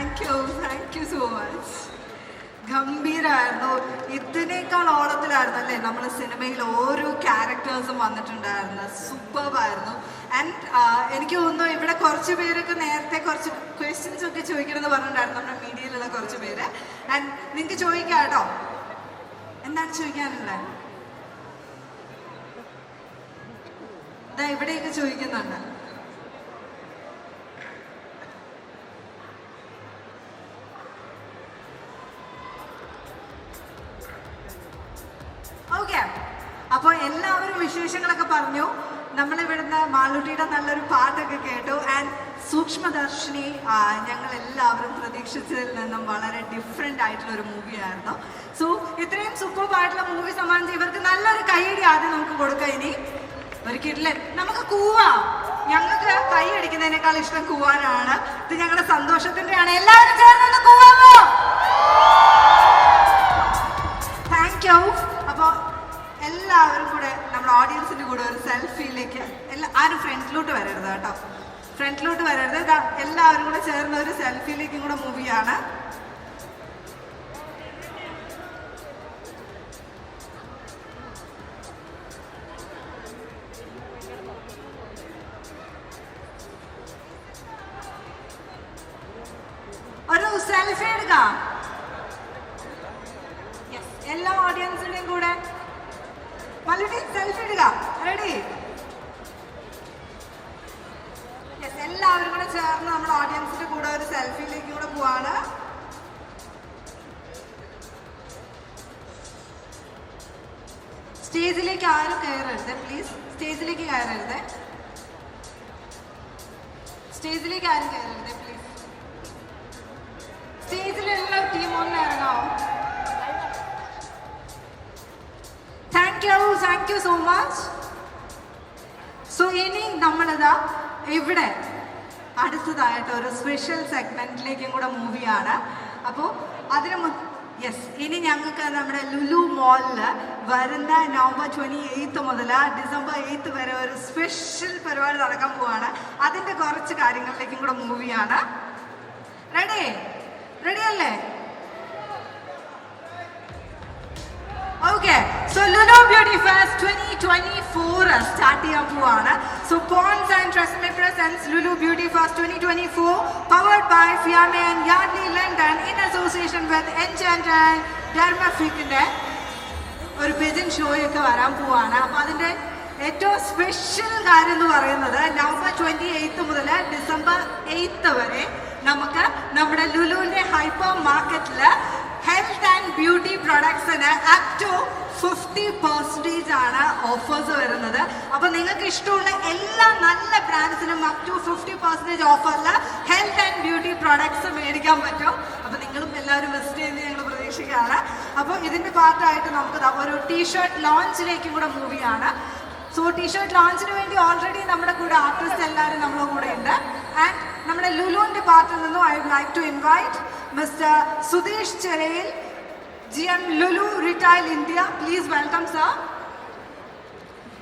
Thank you thank you so much ഗംഭീരമായിരുന്നു ഇതിനേക്കാൾ ഓളത്തിലായിരുന്നു അല്ലേ? നമ്മൾ സിനിമയിൽ ഓരോ ക്യാരക്ടേഴ്സും വന്നിട്ടുണ്ടായിരുന്നു. സൂപ്പർവായിരുന്നു ആൻഡ് എനിക്ക് തോന്നുന്നു ഇവിടെ കുറച്ച് പേരൊക്കെ നേരത്തെ കുറച്ച് ക്വസ്റ്റ്യൻസ് ഒക്കെ ചോദിക്കണമെന്ന് പറഞ്ഞിട്ടുണ്ടായിരുന്നു നമ്മുടെ മീഡിയയിലുള്ള കുറച്ച് പേര്. ആൻഡ് നിങ്ങൾക്ക് ചോദിക്കാം കേട്ടോ. എന്താണ് ചോദിക്കാനുള്ളത് ഇതാ ഇവിടെയൊക്കെ ചോദിക്കുന്നുണ്ട്. ഓക്കെ അപ്പോൾ എല്ലാവരും വിശേഷങ്ങളൊക്കെ പറഞ്ഞു. നമ്മളിവിടുന്ന് മാളൂട്ടിയുടെ നല്ലൊരു പാട്ടൊക്കെ കേട്ടു. ആൻഡ് സൂക്ഷ്മദർശിനി ഞങ്ങൾ എല്ലാവരും പ്രതീക്ഷിച്ചതിൽ നിന്നും വളരെ ഡിഫറെന്റ് ആയിട്ടുള്ള ഒരു മൂവിയായിരുന്നു. സോ ഇത്രയും സൂപ്പർ ആയിട്ടുള്ള മൂവി സമ്മാനിച്ച് ഇവർക്ക് നല്ലൊരു കൈയടി ആദ്യം നമുക്ക് കൊടുക്കാം ഇനി. ഒരു കിട്ടില്ല നമുക്ക് കൂവാം. ഞങ്ങൾക്ക് കൈ അടിക്കുന്നതിനേക്കാൾ ഇഷ്ടം കൂവാനാണ്. ഇത് ഞങ്ങളുടെ സന്തോഷത്തിന്റെയാണ് എല്ലാവരും ചേർന്ന് കൂവാമോ താങ്ക് യു എല്ലാവരും കൂടെ നമ്മുടെ ഓഡിയൻസിന്റെ കൂടെ ഒരു സെൽഫിയിലേക്ക് എല്ലാ ആരും ഫ്രണ്ടിലോട്ട് വരരുത് കേട്ടോ. ഫ്രണ്ടിലോട്ട് വരരുത്. എല്ലാവരും കൂടെ ചേർന്ന ഒരു സെൽഫിയിലേക്കും കൂടെ മൂവിയാണ് സെൽഫി എടുക്കാം. എല്ലാ ഓഡിയൻസിന്റെയും കൂടെ മല്ലുട്ടി സെൽഫി ഇടുക റെഡി എല്ലാവരും കൂടെ ചേർന്ന് നമ്മുടെ ഓഡിയൻസിന്റെ കൂടെ ഒരു സെൽഫിയിലേക്ക് കൂടെ പോവാണ്. സ്റ്റേജിലേക്ക് ആരും കയറരുത് പ്ലീസ് സ്റ്റേജിലേക്ക് കയറരുത്. സ്റ്റേജിലേക്ക് ആരും കയറരുത് പ്ലീസ് സ്റ്റേജിലുള്ള ടീം ഒന്ന് ഇറങ്ങാവോ? Thank you thank you so much so ഇനി നമ്മളിതാ ഇവിടെ അടുത്തതായിട്ട് ഒരു സ്പെഷ്യൽ സെഗ്മെന്റിലേക്കും കൂടെ മൂവിയാണ് അപ്പോൾ അതിന് യെസ് ഇനി ഞങ്ങൾക്ക് നമ്മുടെ ലുലു മോളിൽ വരുന്ന നവംബർ ട്വന്റി എയ്ത്ത് മുതൽ ഡിസംബർ എയ്ത്ത് വരെ ഒരു സ്പെഷ്യൽ പരിപാടി നടക്കാൻ പോവാണ്. അതിന്റെ കുറച്ച് കാര്യങ്ങളിലേക്കും കൂടെ മൂവിയാണ് റെഡി റെഡി അല്ലേ? Lulu first twenty twenty four start ചെയ്യാൻ പോവാണ് so Pond's and Lulu beauty fest twenty twenty four powered by Fiama and Yardley London in association with Enchanteur and ഡെർമഫിക്കിന്റെ ഒരു പെജിൻ ഷോയൊക്കെ വരാൻ പോവാണ്. അപ്പൊ അതിന്റെ ഏറ്റവും സ്പെഷ്യൽ കാര്യം എന്ന് പറയുന്നത് നവംബർ ട്വന്റി എയ്ത്ത് മുതൽ ഡിസംബർ എയ്ത്ത് വരെ നമുക്ക് നമ്മുടെ ലുലുവിന്റെ ഹൈപ്പർ മാർക്കറ്റിൽ ഹെൽത്ത് ആൻഡ് ബ്യൂട്ടി പ്രൊഡക്ട്സിന് അപ് ടു ഫിഫ്റ്റി പെർസെന്റേജ് ആണ് ഓഫേഴ്സ് വരുന്നത്. അപ്പോൾ നിങ്ങൾക്ക് ഇഷ്ടമുള്ള എല്ലാ നല്ല ബ്രാൻഡ്സിനും അപ് ടു ഫിഫ്റ്റി പെർസെന്റേജ് ഓഫറിൽ ഹെൽത്ത് ആൻഡ് ബ്യൂട്ടി പ്രൊഡക്ട്സ് മേടിക്കാൻ പറ്റും. അപ്പൊ നിങ്ങളും എല്ലാവരും വിസിറ്റ് ചെയ്യുന്നത് ഞങ്ങൾ പ്രതീക്ഷിക്കുകയാണ്. അപ്പോൾ ഇതിന്റെ പാർട്ടായിട്ട് നമുക്ക് ഒരു ടീഷർട്ട് ലോഞ്ചിലേക്കും കൂടെ മൂവിയാണ് സോ ടീഷർട്ട് ലോഞ്ചിന് വേണ്ടി ഓൾറെഡി നമ്മുടെ കൂടെ ആർട്ടിസ്റ്റ് എല്ലാവരും നമ്മുടെ കൂടെ ഉണ്ട്. ആൻഡ് നമ്മുടെ ലുലുവിന്റെ പാർട്ടിൽ നിന്നും I would like to invite Mr. Sudesh Charel, GM Lulu Retail India. Please welcome, sir.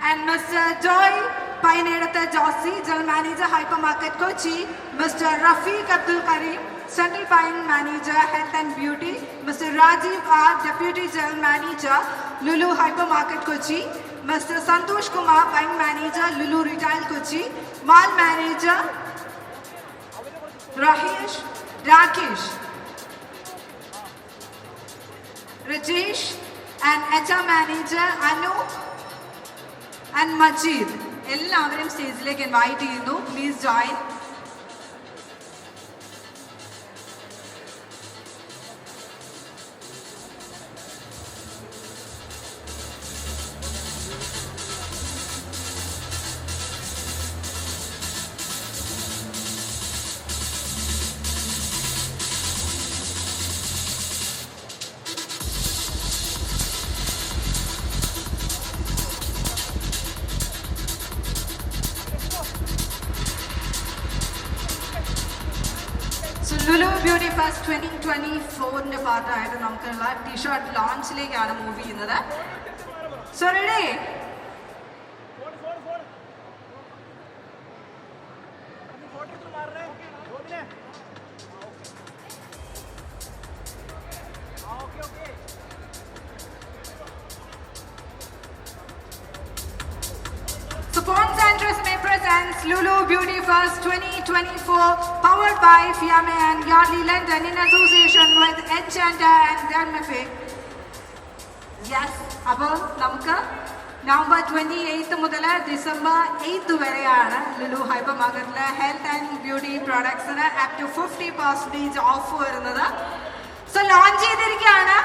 And Mr. Joy Painerata Jossi, General Manager Hypermarket Kochi. Mr. Rafiq Abdul Karim, Central Buying Manager Health and Beauty. Mr. Rajiv R, Deputy General Manager Lulu Hypermarket Kochi. Mr. Santosh Kumar, Buying Manager Lulu Retail Kochi. Mall Manager Rahesh Rakesh. Rajesh, and HR Manager Anu and Majeed എല്ലാവരും സ്റ്റേജിലേക്ക് invite ചെയ്യുന്നു. Please join Lulu beauty first twenty twenty ഫോറിന്റെ പാർട്ടായിട്ട് നമുക്കുള്ള T shirt ലോഞ്ചിലേക്കാണ് move ചെയ്യുന്നത്. So ready Lulu Beauty First 2024, powered by Fiamme and Yardley London in association with Enchanter and Dermafic. Yes, അപ്പോൾ നമുക്ക് നവംബർ ട്വന്റി എയ്ത്ത് മുതൽ December eighth വരെയാണ് Lulu hyper മാർക്കറ്റിൽ health and beauty പ്രോഡക്ട്സിന് up to fifty percentage off വരുന്നത്. So launch ചെയ്തിരിക്കുകയാണ്.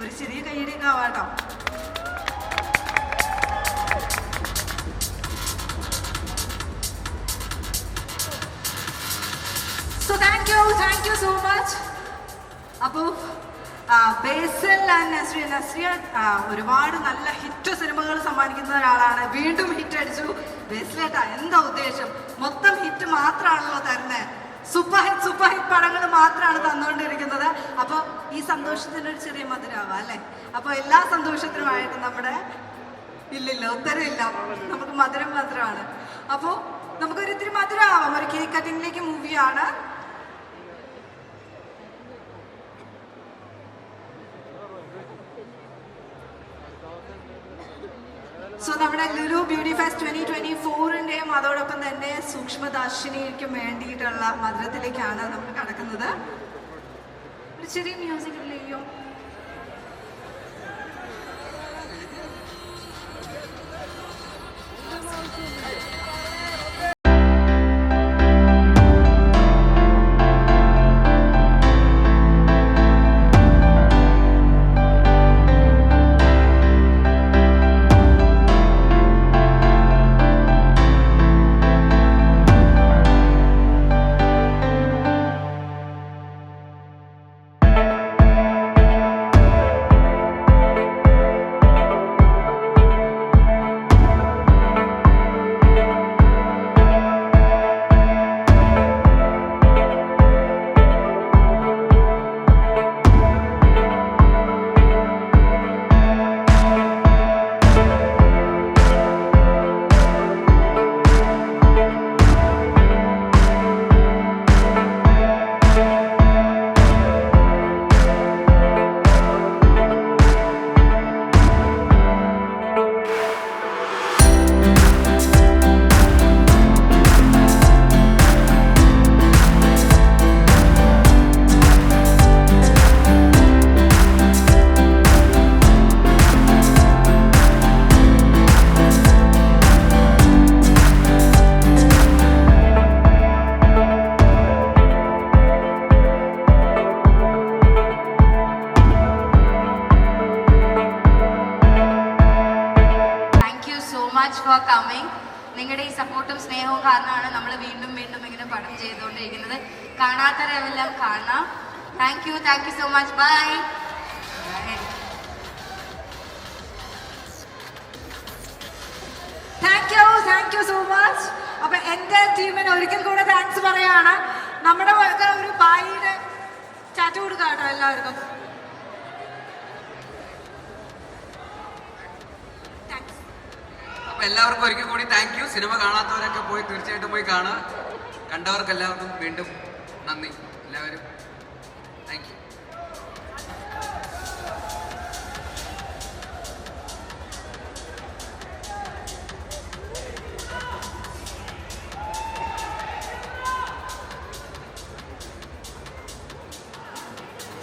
ഒരു ചെറിയ കൈയടിക്കാവാട്ടോ so thank you thank you so much അപ്പോൾ ബേസൽ ആൻഡ് നസ്രിയ നസ്രിയ ഒരുപാട് നല്ല ഹിറ്റ് സിനിമകൾ സമ്മാനിക്കുന്ന ഒരാളാണ്. വീണ്ടും ഹിറ്റ് അടിച്ചു. ബേസലേട്ടാ എന്താ ഉദ്ദേശം? മൊത്തം ഹിറ്റ് മാത്രമാണല്ലോ തരുന്നത് സൂപ്പർ ഹിറ്റ് സൂപ്പർ ഹിറ്റ് പടങ്ങൾ മാത്രമാണ് തന്നുകൊണ്ടിരിക്കുന്നത്. അപ്പോൾ ഈ സന്തോഷത്തിന് ഒരു ചെറിയ മധുരമാവാം അല്ലേ? അപ്പോൾ എല്ലാ സന്തോഷത്തിനുമായിട്ട് നമ്മുടെ ഇല്ലില്ല ഉത്തരവില്ല നമുക്ക് മധുരം മാത്രമാണ്. അപ്പോൾ നമുക്കൊരിത്തിരി മധുരമാവാം ഒരു കേക്ക് കട്ടിങ്ങിലേക്ക് മൂവിയാണ് സോ നമ്മുടെ Lulu beauty fest twenty twenty ഫോറിന്റെയും അതോടൊപ്പം തന്നെ സൂക്ഷ്മദർശിനിക്കും വേണ്ടിയിട്ടുള്ള മധുരത്തിലേക്കാണ് നമ്മൾ കടക്കുന്നത്. ഒരു ചെറിയ മ്യൂസിക് കാണാത്തവരെല്ലാം കാണാം. Thank you thank you so much bye thank you thank you so much അപ്പൊ എന്റെ ടീമിന് ഒരിക്കൽ കൂടെ താങ്ക്സ് പറയാണ്. നമ്മുടെ ഒരു ബായിയുടെ ചാറ്റ് കൊടുക്കാം കേട്ടോ എല്ലാവർക്കും. അപ്പൊ എല്ലാവർക്കും ഒരിക്കൽ കൂടി താങ്ക് യു സിനിമ കാണാത്തവരൊക്കെ പോയി തീർച്ചയായിട്ടും പോയി കാണുക. കണ്ടവർക്ക് എല്ലാവർക്കും വീണ്ടും നന്ദി. എല്ലാവരും. താങ്ക് യു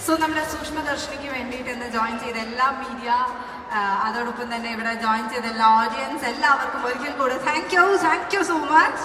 സോ നമ്മുടെ സൂക്ഷ്മദർശിനിക്ക് വേണ്ടിയിട്ട് ഇന്ന് ജോയിൻ ചെയ്ത എല്ലാ മീഡിയ അതോടൊപ്പം തന്നെ ഇവിടെ ജോയിൻ ചെയ്ത എല്ലാ ഓഡിയൻസ് എല്ലാവർക്കും ഒരിക്കൽ കൂടെ thank you thank you so much